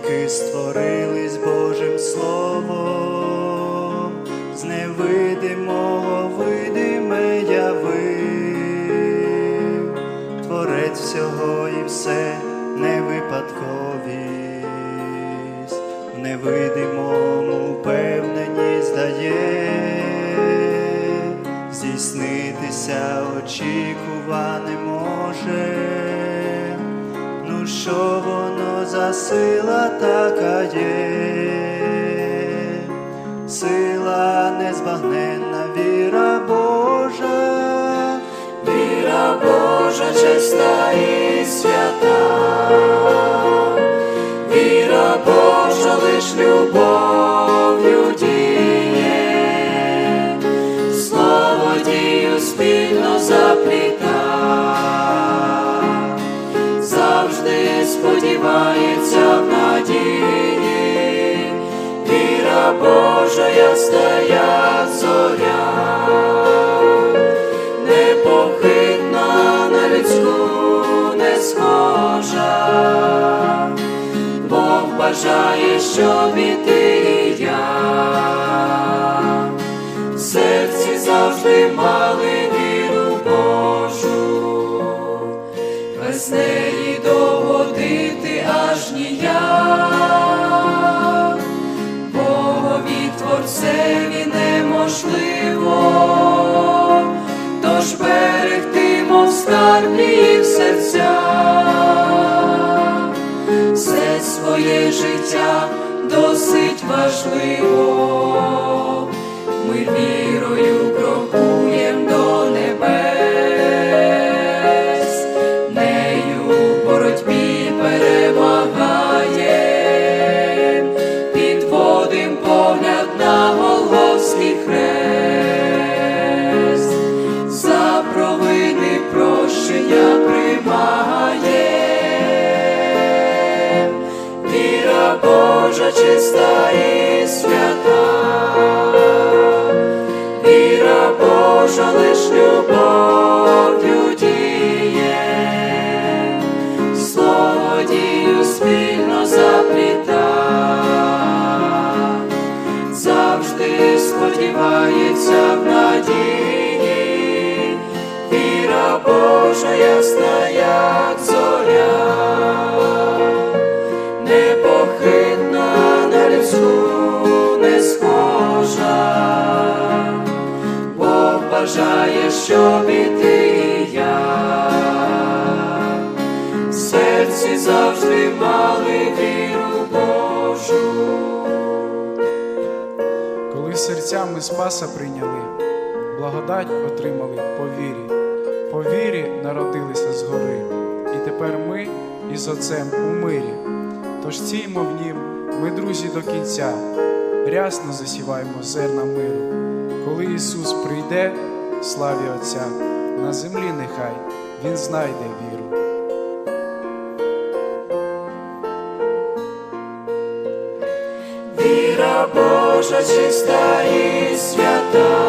віки створились Божим Словом, з невидимого видиме явив, Творець всього і все не випадковість, в невидимому впевненість дає, здійснитися очікуване може. Ну що воно сила така є? Сила незбагненна, віра Божа, Віра Божа чиста і свята, віра Божа лиш любов'ю Божа ясная зоря. Непохитна на людську не схожа, Бог бажає, щоб і ти берегти, мов скарб їх серця, все своє життя досить важливо, ми вірою крокуєм до небес, нею в боротьбі перемагаєм, підводим погляд на Голгофський хрест, Божа чиста і свята, віра Божа лиш любов'ю діє, слово дію спільно запліта, завжди сподівається щоб і ти і я в серці завжди мали віру Божу. Коли серцями Спаса прийняли, благодать отримали по вірі, по вірі народилися згори, і тепер ми із Отцем у мирі. Тож ціймо в нім, ми друзі до кінця, рясно засіваємо зерна миру. Коли Ісус прийде, славі Отця, на землі нехай Він знайде віру. Віра Божа чиста і свята,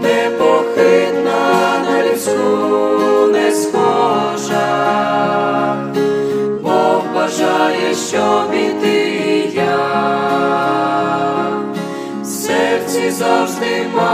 непохитна на людську не схожа, Бог бажає, щоб і ти я серці завжди мав.